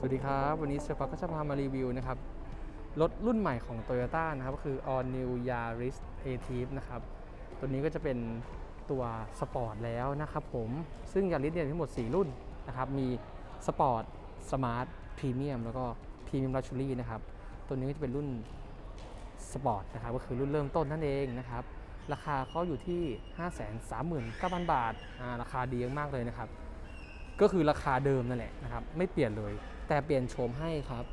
สวัสดีครับ วันนี้เซฟก็จะพามารีวิวนะครับ รถรุ่นใหม่ของ Toyota นะครับ ก็คือ All New Yaris a t i v นะครับ ตัวนี้ก็จะเป็นตัวสปอร์ตแล้วนะครับผม ซึ่ง Yaris เนี่ยทั้งหมด 4 รุ่นนะครับ มีสปอร์ตสมาร์ทพรีเมียมแล้วก็พรีเมียมลักชัวรี่นะครับ ตัวนี้ก็จะเป็นรุ่นสปอร์ตนะครับ ก็คือรุ่นเริ่มต้นนั่นเองนะครับ ราคาเขาอยู่ที่ 539,000 บาทอ่าราคาดีมากๆเลยนะครับก็คือราคาเดิมนั่นแหละนะครับ ไม่เปลี่ยนเลย แต่เปลี่ยนโฉมให้ครับ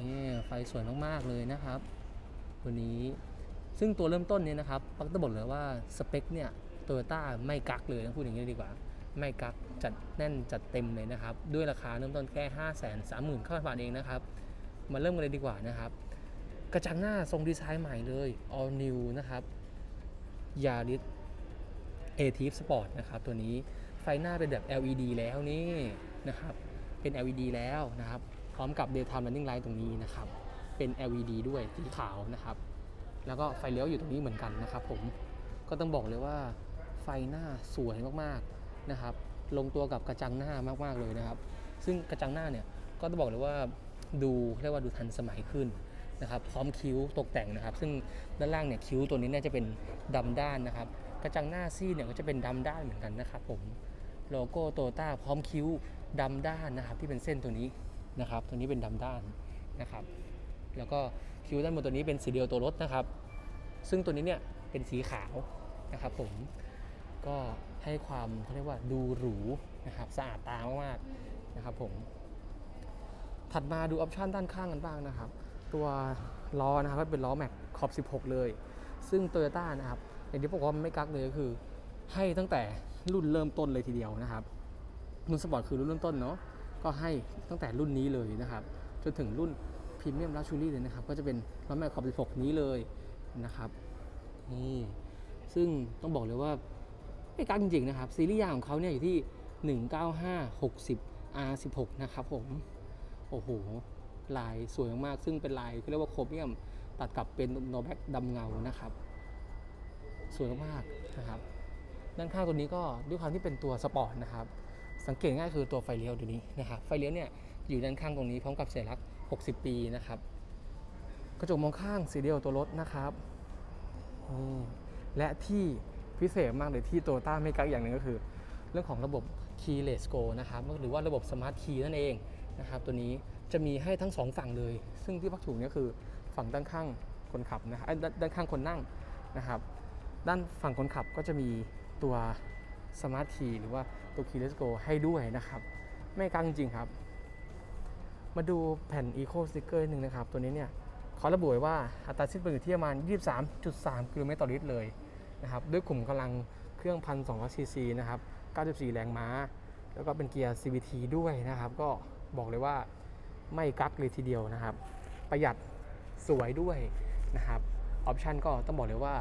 นี่ไฟสวยมากๆเลยนะครับ ตัวนี้ซึ่งตัวเริ่มต้นเนี่ยนะครับปักต้องบอกเลยว่าสเปคเนี่ยโตโยต้าไม่กักเลยต้องพูดอย่างนี้ดีกว่า ไม่กักจัดแน่นจัดเต็มเลยนะครับ ด้วยราคาเริ่มต้นแค่ 5 3 0 0 0 0ข้าบาทเองนะครับ มาเริ่มกันเลยดีกว่านะครับ กระจังหน้าทรงดีไซน์ใหม่เลย all new นะครับ Yaris a t i v Sport นะครับ ตัวนี้ไฟหน้าเป็นแบบ LED แล้วนี่นะครับ เป็น LED แล้วนะครับ พร้อมกับ daytime running light ตรงนี้นะครับ เป็น LED ด้วยสีขาวนะครับ แล้วก็ไฟเลี้ยวอยู่ตรงนี้เหมือนกันนะครับ ผมก็ต้องบอกเลยว่าไฟหน้าสวยมากๆนะครับ ลงตัวกับกระจังหน้ามากๆเลยนะครับ ซึ่งกระจังหน้าเนี่ยก็ต้องบอกเลยว่าดูเรียกว่าดูทันสมัยขึ้นนะครับ พร้อมคิ้วตกแต่งนะครับ ซึ่งด้านล่างเนี่ยคิ้วตัวนี้เนี่ยจะเป็นดำด้านนะครับ กระจังหน้าซี่เนี่ยก็จะเป็นดำด้านเหมือนกันนะครับ ผมโลโก้โตต้าพร้อมคิ้ว ดำด้านนะครับที่เป็นเส้นตัวนี้นะครับ ตัวนี้เป็นดำด้านนะครับ แล้วก็คิ้วด้านบนตัวนี้เป็นสีเดียวตัวรถนะครับ ซึ่งตัวนี้เนี่ยเป็นสีขาวนะครับ ผมก็ให้ความเขาเรียกว่าดูหรูนะครับสะอาดตามากๆนะครับ ผมถัดมาดูออปชันด้านข้างกันบ้างนะครับ ตัวล้อนะครับก็เป็นล้อแม็กขอบ 16 เลย ซึ่ง t o y ยต้านะครับอย่างที่บอกว่าไม่กักเลยก็คือ ให้ตั้งแต่รุ่นเริ่มต้นเลยทีเดียวนะครับ รุ่นสปอร์ตคือรุ่นเริ่มต้นเนาะก็ให้ตั้งแต่รุ่นนี้เลยนะครับ จนถึงรุ่นพรีเมียมลักชูรี่เลยนะครับ ก็จะเป็นล้อแม็กขอบ 16 นี้เลยนะครับนี่ซึ่งต้องบอกเลยว่าไม่กักจริงๆนะครับ ซีรีส์ยางของเขาเนี่ยอยู่ที่ 195 60 R16 นะครับผมโอ้โห ลายสวยมากๆซึ่งเป็นลายเขาเรียกว่าโครเมียมตัดกับเป็นโนแบ็กดำเงานะครับ สวยมากๆนะครับ ด้านข้างตัวนี้ก็ด้วยความที่เป็นตัวสปอร์ตนะครับ สังเกตง่ายคือตัวไฟเลี้ยวตัวนี้นะครับไฟเลี้ยวเนี่ยอยู่ด้านข้างตรงนี้พร้อมกับสัญลักษณ์ 60 ปีนะครับกระจกมองข้างสีเดียวตัวรถนะครับนี่และที่พิเศษมากเลยที่โตต้าไม่กักอย่างหนึ่งก็คือ เรื่องของระบบ Keyless Go นะครับหรือว่าระบบ Smart Key นั่นเองนะครับตัวนี้จะมีให้ทั้งสองฝั่งเลย ซึ่งที่พักถูกเนี่ยคือฝั่งด้านข้างคนขับนะครับด้านข้างคนนั่งนะครับ ด้านฝั่งคนขับก็จะมีตัว Smart Key หรือว่าตัว Keyless Go ให้ด้วยนะครับ ไม่กักจริงครับ มาดูแผ่น Eco Sticker หนึ่งนะครับ ตัวนี้เนี่ยเขาระบุไว้ว่าอัตราสิ้นเปลืองอยู่ที่ประมาณ 23.3 กิโลเมตรต่อลิตรเลยนะครับด้วยกลุ่มกำลังเครื่อง 1,200ซีซีนะครับ 94 แรงม้า แล้วก็เป็นเกียร์ CVT ด้วยนะครับ ก็บอกเลยว่าไม่กักเลยทีเดียวนะครับ ประหยัดสวยด้วยนะครับออปชันก็ต้องบอกเลยว่า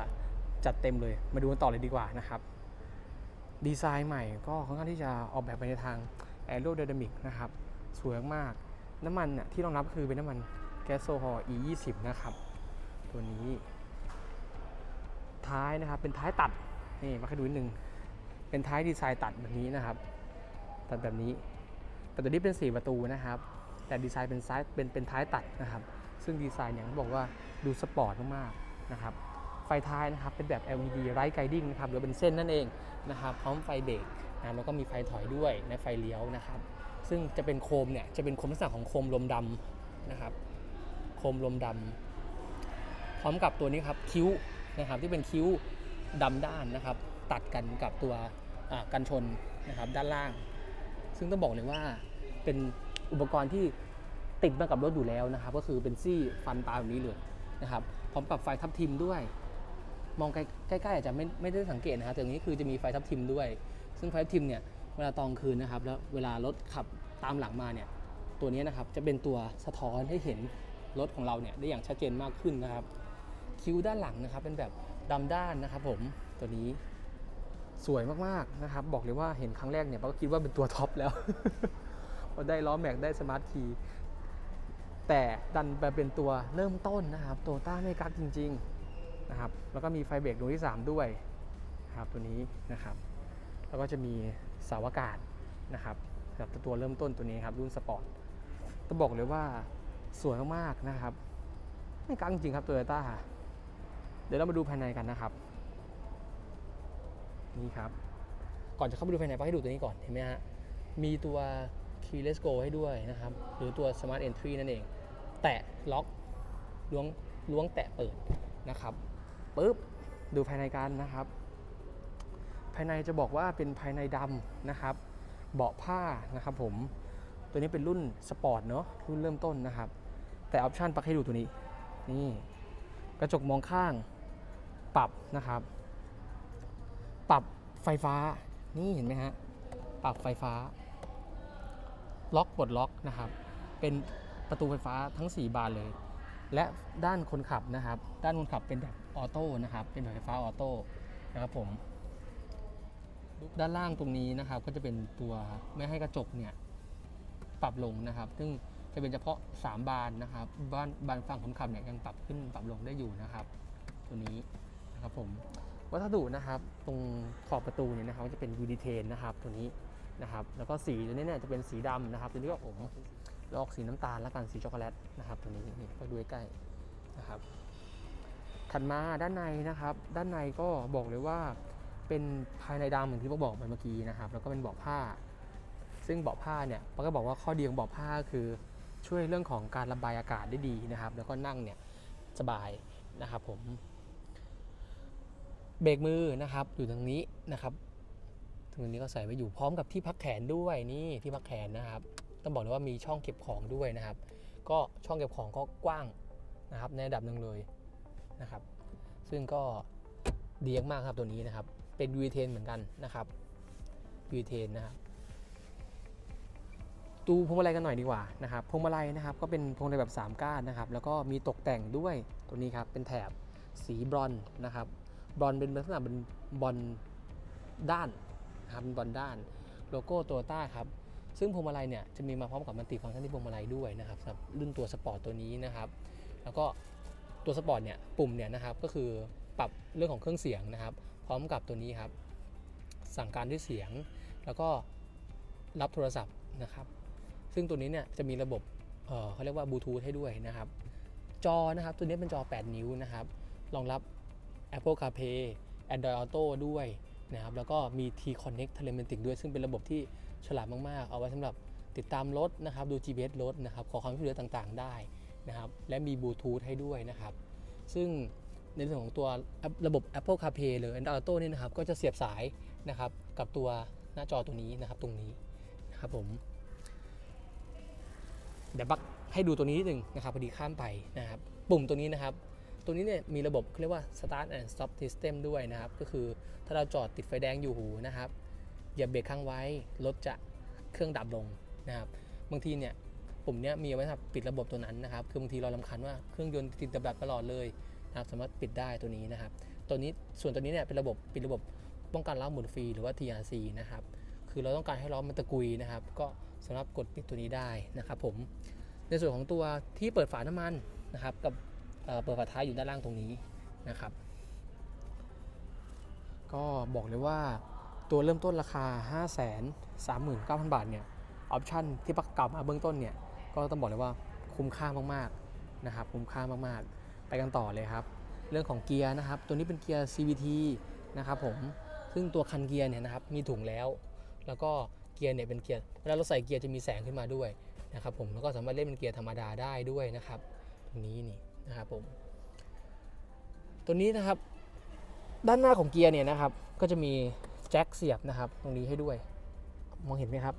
จัดเต็มเลยมาดูกันต่อเลยดีกว่านะครับ ดีไซน์ใหม่ก็ค่อนข้างที่จะออกแบบไปในทาง Aerodynamic นะครับ สวยมาก น้ำมันน่ยที่รองรับคือเป็นน้ำมันแก๊สโซฮอล์ E20 นะครับ ตัวนี้ ท้ายนะครับ เป็นท้ายตัด นี่มาให้ดูนิดนึง เป็นท้ายดีไซน์ตัดแบบนี้นะครับ ตัดแบบนี้ แต่ตัวนี้เป็น 4 ประตูนะครับ แต่ดีไซน์เป็นซ้ายเป็นเป็นท้ายตัดนะครับ ซึ่งดีไซน์เนี่ยเขาบอกว่าดูสปอร์ตมากๆนะครับ ไฟท้ายนะครับเป็นแบบ LED Light Guiding นะครับหรือเป็นเส้นนั่นเองนะครับพร้อมไฟเบรกนะแล้วก็มีไฟถอยด้วยและไฟเลี้ยวนะครับ ซึ่งจะเป็นโคมเนี่ยจะเป็นโคมลักษณะของโคมลมดำนะครับ โคมลมดำพร้อมกับตัวนี้ครับคิ้วนะครับที่เป็นคิ้วดำด้านนะครับ ตัดกันกับตัวกันชนนะครับด้านล่าง ซึ่งต้องบอกเลยว่าเป็นอุปกรณ์ที่ติดมากับรถอยู่แล้วนะครับ ก็คือเป็นซี่ฟันตาแบบนี้เลยนะครับ พร้อมกับไฟทับทิมด้วย มองใกล้ๆอาจจะไม่ไม่ได้สังเกตนะครับแต่ตรงนี้คือจะมีไฟทับทิมด้วย ซึ่งไฟทับทิมเนี่ยเวลาตอนคืนนะครับแล้วเวลารถขับตามหลังมาเนี่ยตัวนี้นะครับจะเป็นตัวสะท้อนให้เห็นรถของเราเนี่ยได้อย่างชัดเจนมากขึ้นนะครับ คิ้วด้านหลังนะครับเป็นแบบดำด้านนะครับ ผมตัวนี้สวยมากๆนะครับ บอกเลยว่าเห็นครั้งแรกเนี่ยเราก็คิดว่าเป็นตัวท็อปแล้วพอได้ล้อแม็กได้สมาร์ทคีย์แต่ดันไปเป็นตัวเริ่มต้นนะครับโตต้าไม่กักจริง ๆ นะครับ แล้วก็มีไฟเบรกดวงที่ 3 ด้วยครับตัวนี้นะครับ แล้วก็จะมีเสาอากาศนะครับแบบตัวเริ่มต้นตัวนี้ครับรุ่นสปอร์ตต้องบอกเลยว่าสวยมากๆนะครับ ไม่กังจริงครับโตโยต้าเดี๋ยวเรามาดูภายในกันนะครับ นี่ครับ ก่อนจะเข้าไปดูภายในไปให้ดูตัวนี้ก่อนเห็นไหมฮะมีตัว keyless go ให้ด้วยนะครับ หรือตัว smart entry นั่นเอง แตะล็อกล้วงล้วงแตะเปิดนะครับ ปุ๊บดูภายในกันนะครับ ภายในจะบอกว่าเป็นภายในดำนะครับ เบาะผ้านะครับผมตัวนี้เป็นรุ่นสปอร์ตเนาะรุ่นเริ่มต้นนะครับ แต่ออปชันปักให้ดูตัวนี้นี่กระจกมองข้างปรับนะครับ ปรับไฟฟ้านี่เห็นไหมฮะปรับไฟฟ้า ล็อกปลดล็อกนะครับ เป็นประตูไฟฟ้าทั้ง 4 บานเลย และด้านคนขับนะครับ ด้านคนขับเป็นแบบ ออโต้นะครับเป็นแบบไฟฟ้าออโต้นะครับผมด้านล่างตรงนี้นะครับก็จะเป็นตัวไม่ให้กระจกเนี่ยปรับลงนะครับ ซึ่งจะเป็นเฉพาะ 3 บานนะครับบ้านบานฝั่งคนขับเนี่ยยังปรับขึ้นปรับลงได้อยู่นะครับ ตัวนี้นะครับผมวัสดุนะครับตรงขอบประตูเนี่ยนะครับจะเป็นยูดีเทนนะครับตัวนี้นะครับ แล้วก็สีตัวนี้เนี่ยจะเป็นสีดำนะครับตัวนี้ก็ผมลอกสีน้ำตาลแล้วกันสีช็อกโกแลตนะครับตัวนี้นี่ไปดูใกล้นะครับ ถัดมาด้านในนะครับ ด้านในก็บอกเลยว่าเป็นภายในดำเหมือนที่ผมบอกไปเมื่อกี้นะครับ แล้วก็เป็นเบาะผ้า ซึ่งเบาะผ้าเนี่ยปาก็บอกว่าข้อดีของเบาะผ้าคือช่วยเรื่องของการระบายอากาศได้ดีนะครับ แล้วก็นั่งเนี่ยสบายนะครับผม เบรกมือนะครับอยู่ตรงนี้นะครับ ตรงนี้ก็ใส่ไว้อยู่พร้อมกับที่พักแขนด้วยนี่ที่พักแขนนะครับ ต้องบอกเลยว่ามีช่องเก็บของด้วยนะครับ ก็ช่องเก็บของก็กว้างนะครับในระดับหนึ่งเลย นะครับ ซึ่งก็ดีมากครับตัวนี้นะครับ เป็นยูเทนเหมือนกันนะครับยูเทนนะครับดูพวงมาลัยกันหน่อยดีกว่านะครับพวงมาลัยนะครับก็เป็นพวงมาลัยแบบ 3 ก้านนะครับ แล้วก็มีตกแต่งด้วยตัวนี้ครับเป็นแถบสีบรอนนะครับบรอลเป็นลักษณะเป็นบอลด้านนะครับเป็นบอลด้านโลโก้โตโยต้าครับซึ่งพวงมาลัยเนี่ยจะมีมาพร้อมกับมันติฟังก์ชันที่พวงมาลัยด้วยนะครับสำหรับรุ่นตัวสปอร์ตตัวนี้นะครับ แล้วก็ ตัวสปอร์ตเนี่ยปุ่มเนี่ยนะครับก็คือปรับเรื่องของเครื่องเสียงนะครับ พร้อมกับตัวนี้ครับ สั่งการด้วยเสียง แล้วก็รับโทรศัพท์นะครับ ซึ่งตัวนี้เนี่ยจะมีระบบเเขาเรียกว่าบลูทูธให้ด้วยนะครับ จอนะครับตัวนี้เป็นจอ 8 นิ้วนะครับรองรับ Apple CarPlay Android Auto ด้วยนะครับแล้วก็มี T-Connect Telematic ด้วย ซึ่งเป็นระบบที่ฉลาดมาก ๆ เอาไว้สำหรับติดตามรถนะครับดู GPS รถนะครับ ขอความช่วยเหลือต่าง ๆ ได้ นะครับและมีบลูทูธให้ด้วยนะครับซึ่งในส่วนของตัวระบบ Apple CarPlay หรือ Android Auto นี่ยนะครับก็จะเสียบสายนะครับกับตัวหน้าจอตัวนี้นะครับตรงนี้นะครับผมเดี๋ยวบักให้ดูตัวนี้นิดนึงนะครับพอดีข้ามไปนะครับปุ่มตัวนี้นะครับ ตัวนี้เนี่ยมีระบบเรียกว่า start and stop system ด้วยนะครับ ก็คือถ้าเราจอดติดไฟแดงอยู่หูนะครับเหยียบเบรกค้างไว้รถจะเครื่องดับลงนะครับบางทีเนี่ย ปุ่มนี้มีไว้สำหรับปิดระบบตัวนั้นนะครับ คือบางทีเราลำคาญว่าเครื่องยนต์ติดดับตลอดเลยนะครับสามารถปิดได้ตัวนี้นะครับ ตัวนี้ส่วนตัวนี้เนี่ยเป็นระบบปิดระบบป้องกันล้อหมุนฟรีหรือว่า TRC นะครับ คือเราต้องการให้ล้อมันตะกุยนะครับ ก็สามารถกดปิดตัวนี้ได้นะครับผม ในส่วนของตัวที่เปิดฝาน้ำมันนะครับ กับเเปิดฝาท้ายอยู่ด้านล่างตรงนี้นะครับ ก็บอกเลยว่าตัวเริ่มต้นราคา 5 3 9 0 0 0 บาทเนี่ย ออปชั่นที่ประกอบมาเบื้องต้นเนี่ย ก็ต้องบอกเลยว่าคุ้มค่ามากๆนะครับคุ้มค่ามากๆ ไปกันต่อเลยครับ เรื่องของเกียร์นะครับ ตัวนี้เป็นเกียร์ CVT นะครับผมซึ่งตัวคันเกียร์เนี่ยนะครับมีถุงแล้ว แล้วก็เกียร์เนี่ยเป็นเกียร์เวลาเราใส่เกียร์จะมีแสงขึ้นมาด้วยนะครับผมแล้วก็สามารถเล่นเป็นเกียร์ธรรมดาได้ด้วยนะครับตรงนี้นี่นะครับผมตัวนี้นะครับด้านหน้าของเกียร์เนี่ยนะครับก็จะมีแจ็คเสียบนะครับตรงนี้ให้ด้วย มองเห็นไหมครับ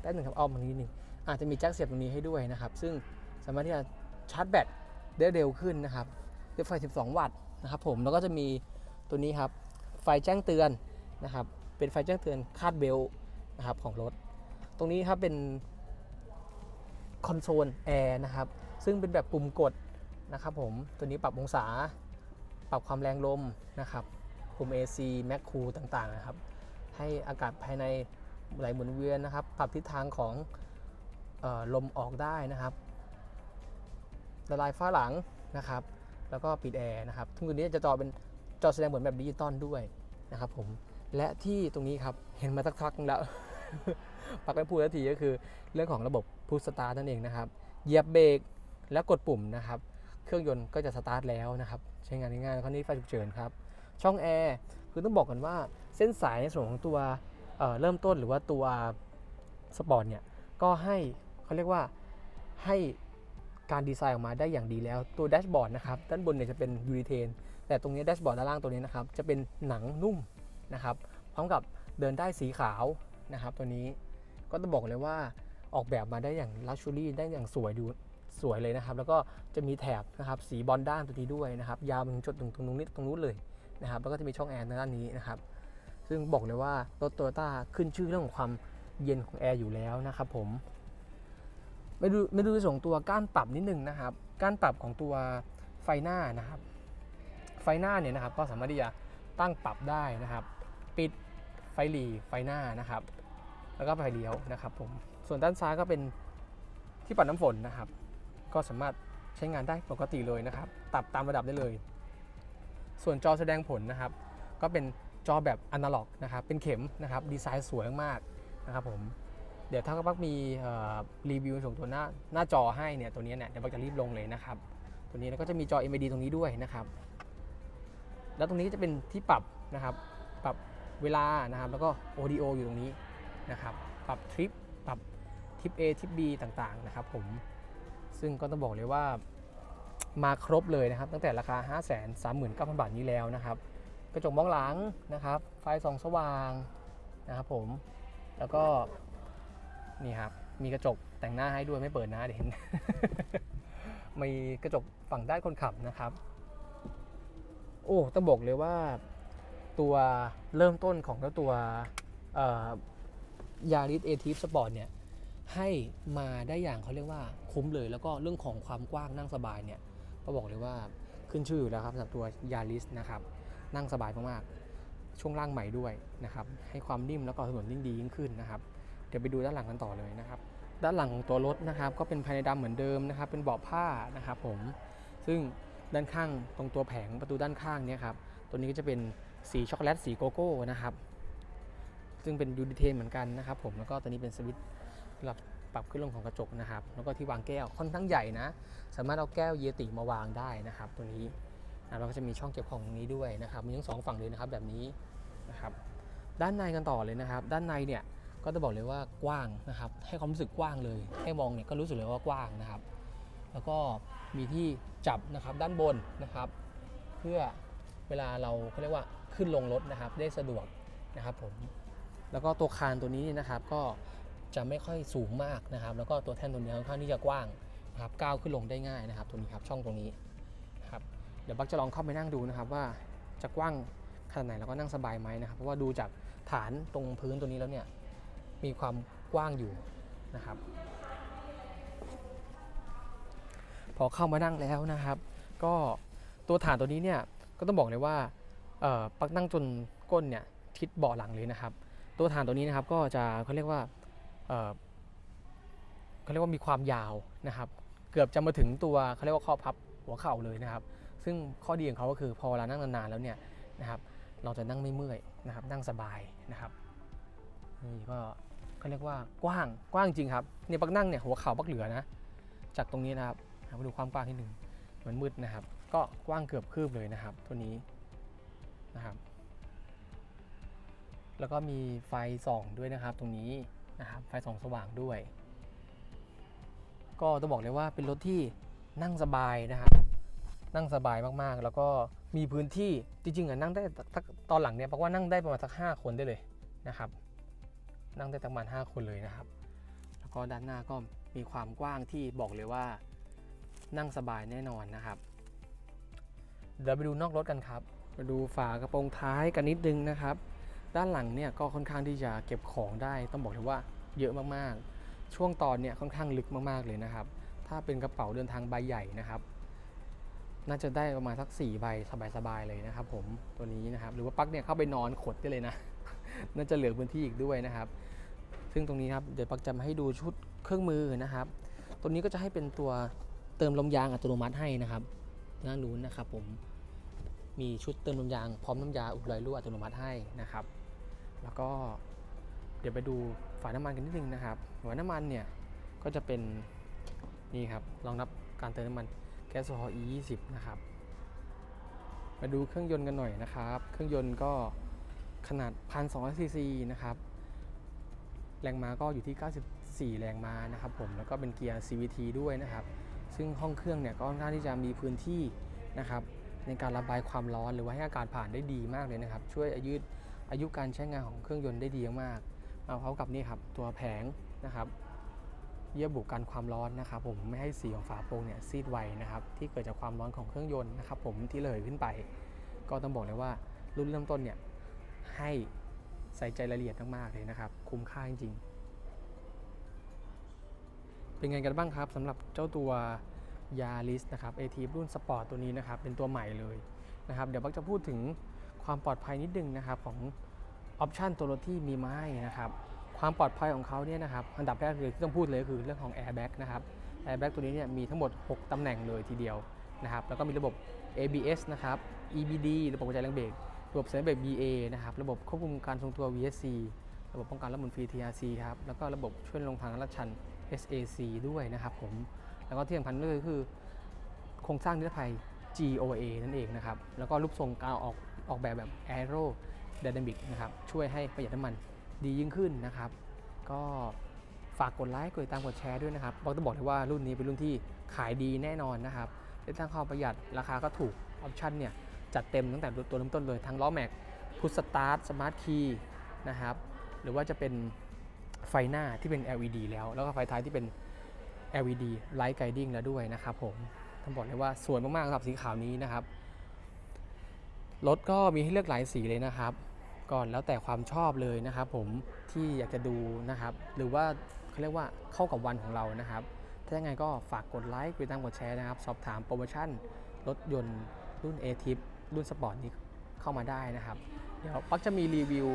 แป๊บหนึ่งครับเอาตรงนี้นี่ อาจจะมีแจ็คเสียบตรงนี้ให้ด้วยนะครับ ซึ่งสามารถที่จะชาร์จแบตได้เร็วขึ้นนะครับด้วยไฟ 12 วัตต์นะครับผมแล้วก็จะมีตัวนี้ครับไฟแจ้งเตือนนะครับ เป็นไฟแจ้งเตือนคาดเบลต์นะครับของรถ ตรงนี้ครับเป็นคอนโซลแอร์นะครับ ซึ่งเป็นแบบปุ่มกดนะครับผมตัวนี้ปรับองศา ปรับความแรงลมนะครับปุ่ม AC Mac Cool ต่างๆนะครับ ให้อากาศภายในไหลหมุนเวียนนะครับ ปรับทิศทางของ ลมออกได้นะครับละลายฝ้าหลังนะครับ แล้วก็ปิดแอร์นะครับทุกตัวนี้จะจอเป็นจอแสดงผลแบบดิจิตอลด้วยนะครับผมและที่ตรงนี้ครับเห็นมาสักพักแล้วปักไม่พูดแล้วทีก็คือเรื่องของระบบพุชสตาร์นั่นเองนะครับเหยียบเบรกแล้วกดปุ่มนะครับ เครื่องยนต์ก็จะสตาร์ทแล้วนะครับ ใช้งานง่ายๆแล้วก็นี่ไฟฉุกเฉินครับ ช่องแอร์คือต้องบอกกันว่าเส้นสายในส่วนของตัวเเริ่มต้นหรือว่าตัวสปอร์ตเนี่ยก็ให้ เขาเรียกว่าให้การดีไซน์ออกมาได้อย่างดีแล้วตัวแดชบอร์ดนะครับด้านบนเนี่ยจะเป็นยูริเทนแต่ตรงนี้แดชบอร์ดด้านล่างตัวนี้นะครับจะเป็นหนังนุ่มนะครับพร้อมกับเดินได้สีขาวนะครับ ตัวนี้ก็ต้องบอกเลยว่าออกแบบมาได้อย่างลักชัวรี่ได้อย่างสวยดูสวยเลยนะครับ แล้วก็จะมีแถบนะครับสีบอลด้านตัวนี้ด้วยนะครับ ยาวถึงจุดตรงตรงนู้นนิดตรงนู้นเลยนะครับแล้วก็จะมีช่องแอร์ในด้านนี้นะครับ ซึ่งบอกเลยว่ารถโตโยต้าขึ้นชื่อเรื่องของความเย็นของแอร์อยู่แล้วนะครับผม ไม่ดูไม่ดูส่งตัวก้านปรับนิดนึงนะครับ ก้านปรับของตัวไฟหน้านะครับ ไฟหน้าเนี่ยนะครับก็สามารถที่จะตั้งปรับได้นะครับ ปิดไฟหลีไฟหน้านะครับ แล้วก็ไฟเลี้ยวนะครับผมส่วนด้านซ้ายก็เป็นที่ปัดน้ำฝนนะครับ ก็สามารถใช้งานได้ปกติเลยนะครับปรับตามระดับได้เลย ส่วนจอแสดงผลนะครับ ก็เป็นจอแบบอนาล็อกนะครับ เป็นเข็มนะครับ ดีไซน์สวยมากนะครับผม เดี๋ยวถ้าก็ปักมีรีวิวส่งตัวหน้าหน้าจอให้เนี่ยตัวนี้เนี่ยเดี๋ยวปักจะรีบลงเลยนะครับ ตัวนี้แล้วก็จะมีจอ MID ตรงนี้ด้วยนะครับ แล้วตรงนี้ก็จะเป็นที่ปรับนะครับ ปรับเวลานะครับ แล้วก็ audio อยู่ตรงนี้นะครับ ปรับทริปปรับทริป A ทริป B ต่างๆนะครับผมซึ่งก็ต้องบอกเลยว่ามาครบเลยนะครับ ตั้งแต่ราคา 5 3 9 0 0 0 บาทนี้แล้วนะครับ กระจกมองหลังนะครับ ไฟส่องสว่างนะครับผมแล้วก็ นี่ครับ มีกระจกแต่งหน้าให้ด้วยไม่เปิดนะเดี๋ยวเห็น มีกระจกฝั่งด้านคนขับนะครับ โอ้ต้องบอกเลยว่าตัวเริ่มต้นของตัว ยาริสเอทีฟสปอร์ตเนี่ย ให้มาได้อย่างเขาเรียกว่าคุ้มเลย แล้วก็เรื่องของความกว้างนั่งสบายเนี่ย ก็บอกเลยว่าขึ้นชื่ออยู่แล้วครับสำหรับตัวยาริสนะครับ นั่งสบายมากๆช่วงล่างใหม่ด้วยนะครับ ให้ความนิ่มแล้วก็ถนนยิ่งดียิ่งขึ้นนะครับ เดี๋ยวไปดูด้านหลังกันต่อเลยนะครับด้านหลังของตัวรถนะครับก็เป็นภายในดำเหมือนเดิมนะครับ เป็นเบาะผ้านะครับผมซึ่งด้านข้างตรงตัวแผงประตูด้านข้างเนี่ยครับตัวนี้ก็จะเป็นสีช็อกโกแลตสีโกโก้นะครับซึ่งเป็นยูดิเทนเหมือนกันนะครับผมแล้วก็ตัวนี้เป็นสวิตช์สำหรับปรับขึ้นลงของกระจกนะครับ แล้วก็ที่วางแก้วค่อนข้างใหญ่นะ สามารถเอาแก้วเยติมาวางได้นะครับ ตัวนี้นะแล้วก็จะมีช่องเก็บของนี้ด้วยนะครับ มีทั้งสองฝั่งเลยนะครับแบบนี้นะครับ ด้านในกันต่อเลยนะครับ ด้านในเนี่ย ก็จะบอกเลยว่ากว้างนะครับ ให้ความรู้สึกกว้างเลย ให้มองเนี่ยก็รู้สึกเลยว่ากว้างนะครับ แล้วก็มีที่จับนะครับด้านบนนะครับ เพื่อเวลาเราเขาเรียกว่าขึ้นลงรถนะครับ ได้สะดวกนะครับผมแล้วก็ตัวคานตัวนี้เนี่ยนะครับก็จะไม่ค่อยสูงมากนะครับ แล้วก็ตัวแท่นตัวนี้ค่อนข้างที่จะกว้างนะครับก้าวขึ้นลงได้ง่ายนะครับ ตัวนี้ครับช่องตรงนี้นะครับเดี๋ยวบักจะลองเข้าไปนั่งดูนะครับว่าจะกว้างขนาดไหนแล้วก็นั่งสบายไหมนะครับ เพราะว่าดูจากฐานตรงพื้นตัวนี้แล้วเนี่ย มีความกว้างอยู่นะครับ พอเข้ามานั่งแล้วนะครับ ก็ตัวฐานตัวนี้เนี่ยก็ต้องบอกเลยว่าปักนั่งจนก้นเนี่ยทิศเบาะหลังเลยนะครับ ตัวฐานตัวนี้นะครับก็จะเขาเรียกว่าเเขาเรียกว่ามีความยาวนะครับ เกือบจะมาถึงตัวเขาเรียกว่าข้อพับหัวเข่าเลยนะครับ ซึ่งข้อดีของเขาก็คือพอเวลานั่งนานๆแล้วเนี่ยนะครับ เราจะนั่งไม่เมื่อยนะครับ นั่งสบายนะครับ นี่ก็ เขาเรียกว่ากว้างกว้างจริงครับเนี่ยปักนั่งเนี่ยหัวเข่าปักเหลือนะ จากตรงนี้นะครับมาดูความกว้างที่หนึ่งมันมืดนะครับ ก็กว้างเกือบคืบเลยนะครับ ตัวนี้นะครับ แล้วก็มีไฟส่องด้วยนะครับ ตรงนี้นะครับไฟส่องสว่างด้วย ก็ต้องบอกเลยว่าเป็นรถที่นั่งสบายนะครับ นั่งสบายมากๆ แล้วก็มีพื้นที่จริงๆอะนั่งได้ตอนหลังเนี่ยบอกว่านั่งได้ประมาณสักห้าคนได้เลยนะครับ นั่งได้ประมาณห้าคนเลยนะครับ แล้วก็ด้านหน้าก็มีความกว้างที่บอกเลยว่านั่งสบายแน่นอนนะครับเดี๋ยวไปดูนอกรถกันครับมาดูฝากระโปรงท้ายกันนิดนึงนะครับ ด้านหลังเนี่ยก็ค่อนข้างที่จะเก็บของได้ ต้องบอกเลยว่าเยอะมากๆ ช่วงตอนเนี่ยค่อนข้างลึกมากๆเลยนะครับ ถ้าเป็นกระเป๋าเดินทางใบใหญ่นะครับ น่าจะได้ประมาณสัก4ใบสบายๆเลยนะครับ ผมตัวนี้นะครับ หรือว่าปักเนี่ยเข้าไปนอนขดได้เลยนะ น่าจะเหลือพื้นที่อีกด้วยนะครับ ซึ่งตรงนี้ครับเดี๋ยวปักจะมาให้ดูชุดเครื่องมือนะครับ ตัวนี้ก็จะให้เป็นตัวเติมลมยางอัตโนมัติให้นะครับด้านนู้นนะครับ ผมมีชุดเติมลมยางพร้อมน้ำยาอุดรอยรั่วอัตโนมัติให้นะครับ แล้วก็เดี๋ยวไปดูฝาน้ำมันกันนิดนึงนะครับฝาน้ำมันเนี่ยก็จะเป็นนี่ครับรองรับการเติมน้ำมันแก๊สโซฮอล์ E20 นะครับ มาดูเครื่องยนต์กันหน่อยนะครับ เครื่องยนต์ก็ ขนาด 1,200ซีซีนะครับ แรงม้าก็อยู่ที่ 94 แรงม้านะครับผม แล้วก็เป็นเกียร์ CVT ด้วยนะครับ ซึ่งห้องเครื่องเนี่ยก็ค่อนข้างที่จะมีพื้นที่นะครับในการระบายความร้อนหรือว่าให้อากาศผ่านได้ดีมากเลยนะครับ ช่วยยืดอายุการใช้งานของเครื่องยนต์ได้ดีมากมาพร้อมกับนี่ครับตัวแผงนะครับ เยื่อบุกันความร้อนนะครับ ผมไม่ให้สีของฝาโปร่งเนี่ยซีดไวนะครับที่เกิดจากความร้อนของเครื่องยนต์นะครับ ผมที่เลยขึ้นไป ก็ต้องบอกเลยว่ารุ่นเริ่มต้นเนี่ย ให้ใส่ใจรายละเอียดมากๆเลยนะครับ คุ้มค่าจริงๆเป็นไงกันบ้างครับสำหรับเจ้าตัวยา r i s นะครับ AT รุ่นสปอร์ตตัวนี้นะครับเป็นตัวใหม่เลยนะครับเดี๋ยวบักจะพูดถึงความปลอดภัยนิดนึงนะครับของออปชันตัวรถที่มีมาให้นะครับความปลอดภัยของเขาเนี่ยนะครับอันดับแรกเลยที่ต้องพูดเลยคือเรื่องของ airbag นะครับ airbag ตัวนี้เนี่ยมีทั้งหมด 6ตำแหน่งเลยทีเดียวนะครับแล้วก็มีระบบ ABS นะครับ EBD ระบบกระจายแรงเบรก ระบบเซนเบรก BA นะครับ ระบบควบคุมการทรงตัว VSC ระบบป้องกันและหมุนฟรี TRC ครับ แล้วก็ระบบช่วยลงทางลาดชัน SAC ด้วยนะครับผม แล้วก็ที่สำคัญเลยคือโครงสร้างนิรภัย GOA นั่นเองนะครับ แล้วก็รูปทรงการออกออกแบบแบบ Aero Dynamic นะครับ ช่วยให้ประหยัดน้ำมันดียิ่งขึ้นนะครับ ก็ฝากกดไลค์ กดติดตาม กดแชร์ด้วยนะครับบอกต้องบอกเลยว่ารุ่นนี้เป็นรุ่นที่ขายดีแน่นอนนะครับได้ทั้งความประหยัด ราคาก็ถูก ออปชั่นเนี่ย จัดเต็มตั้งแต่ตัวเริ่มต้นเลยทั้งล้อแม็กพุชสตาร์ทสมาร์ทคีย์นะครับหรือว่าจะเป็นไฟหน้าที่เป็น LED แล้ว แล้วก็ไฟท้ายที่เป็น LED Light Guiding แล้วด้วยนะครับผมต้องบอกเลยว่าสวยมากๆสำหรับสีขาวนี้นะครับรถก็มีให้เลือกหลายสีเลยนะครับ ก่อนแล้วแต่ความชอบเลยนะครับ ผมที่อยากจะดูนะครับ หรือว่าเขาเรียกว่าเข้ากับวันของเรานะครับ ถ้ายังไงก็ฝากกดไลค์กดติดตามกดแชร์นะครับ สอบถามโปรโมชั่นรถยนต์รุ่น a t i p รุ่นสปอร์ตนี้เข้ามาได้นะครับ เดี๋ยวปักจะมีรีวิว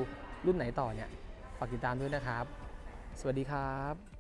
รุ่นไหนต่อเนี่ย ฝากติดตามด้วยนะครับ สวัสดีครับ